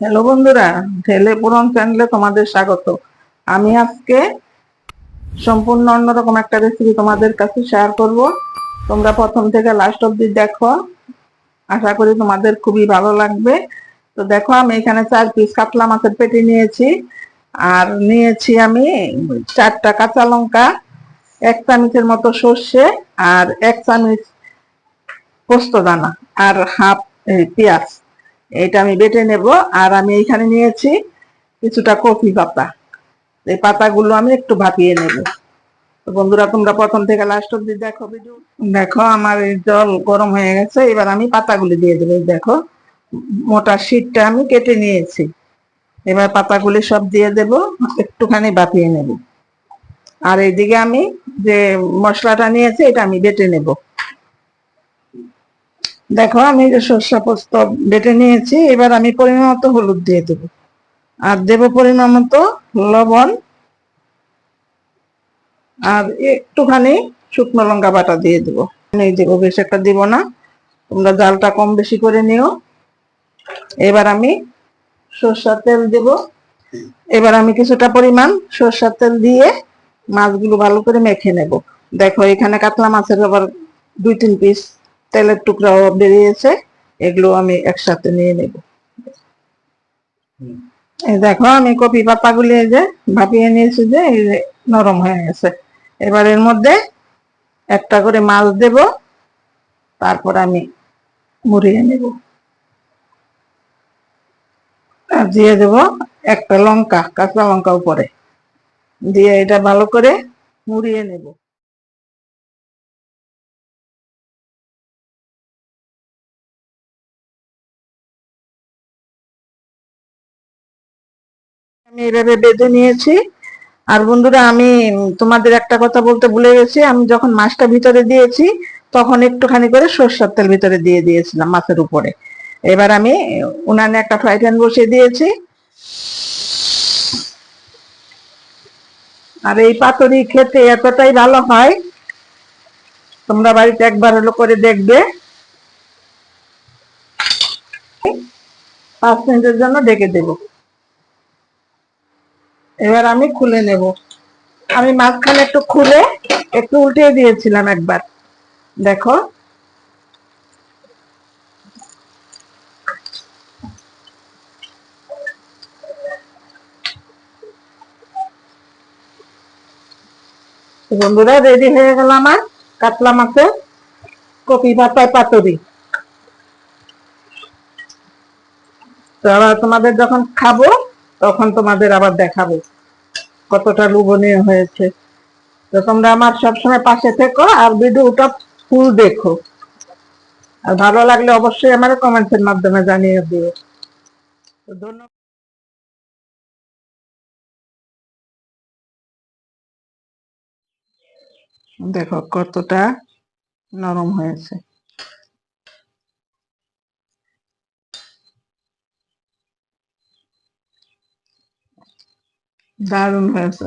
Hello বন্ধুরা, ঢেলে পুরন চ্যানেলে তোমাদের স্বাগত। আমি আজকে সম্পূর্ণ অন্যরকম একটা রেসিপি তোমাদের কাছে শেয়ার করব। তোমরা প্রথম থেকে লাস্ট অব্দি দেখো। আশা করি তোমাদের খুবই ভালো লাগবে। তো দেখো, আমি এখানে চার পিস কাতলা মাছের পেটি নিয়েছি। আর নিয়েছি আমি চারটা কাঁচা লঙ্কা, এক চামচের মতো সর্ষে আর এক চামচ পোস্ত দানা আর হাফ পেঁয়াজ। এটা আমি বেটে নেব, আর আমি এখানে নিয়েছি কিছুটা কফি পাতা। এই পাতাগুলো আমি একটু ভাপিয়ে নেব। বন্ধুরা, তোমরা প্রথম থেকে লাস্ট অব্দি দেখো ভিডিও দেখো, আমার এই জল গরম হয়ে গেছে, এবার আমি পাতাগুলি দিয়ে দেবো। দেখো, মোটা শীটটা আমি কেটে নিয়েছি। এবার পাতাগুলি সব দিয়ে দেব, একটুখানি ভাপিয়ে নেব। আর এইদিকে আমি যে মশলাটা নিয়েছি, এটা আমি বেটে নেব। দেখো, আমি যে সর্ষা পোস্ত বেটে নিয়েছি, এবার আমি পরিমাণ মতো হলুদ দিয়ে দেবো। আর দেব পরিমাণ মতো লবণ আর একটুখানি শুকনো লঙ্কা বাটা দিয়ে দেবো। এই দেবো বেশ একটা দিব না, তোমরা জালটা কম বেশি করে নিও। এবার আমি সর্ষার তেল দেব। এবার আমি কিছুটা পরিমাণ সর্ষার তেল দিয়ে মাছগুলো ভালো করে মেখে নেব। দেখো, এখানে কাতলা মাছের আবার দুই তিন পিস তেলের টুকরাও বেরিয়েছে এগুলো আমি একসাথে নিয়ে নেব। এই দেখো, আমি কপি পাতাগুলি এই যে ভাপিয়ে নিয়েছি যে নরম হয়ে গেছে। এবার এর মধ্যে একটা করে মাছ দেব, তারপর আমি মুড়িয়ে নেব। আর দিয়ে দেব একটা লঙ্কা, কাঁচা লঙ্কা উপরে। দিয়ে এটা ভালো করে মুড়িয়ে নেব। আমি এভাবে বেঁধে নিয়েছি। আর বন্ধুরা, আমি তোমাদের একটা কথা বলতে ভুলে গেছি। আমি যখন মাছটা ভিতরে দিয়েছি, তখন একটুখানি করে সর্ষের তেল ভিতরে দিয়ে দিয়েছিলাম মাছের উপরে। এবার আমি উনানে একটা ফ্রাই প্যান বসিয়ে দিয়েছি। আর এই পাতুরি খেতে এতটাই ভালো হয়, তোমরা বাড়িতে একবার হলো করে দেখবে। পাঁচ মিনিটের জন্য ডেকে দেবো। এবার আমি খুলে নেব। আমি মাঝখানে একটু খুলে, একটু উল্টে দিয়েছিলাম একবার। দেখো। বন্ধুরা রেডি হয়ে গেল আমার কাতলা মাছের কপি পাতায় পাতুরি। তো আবার তোমাদের যখন খাব তখন তোমাদের আবার দেখাবো কতটা লোভনীয় হয়েছে। তো তোমরা আমার সবসময় পাশে থেকো আর ভিডিওটা ফুল দেখো। আর ভালো লাগলে অবশ্যই আমার কমেন্টসের মাধ্যমে জানিয়ে দিও। ধন্যবাদ দেখো কতটা নরম হয়েছে। দারুণ হয়েছে।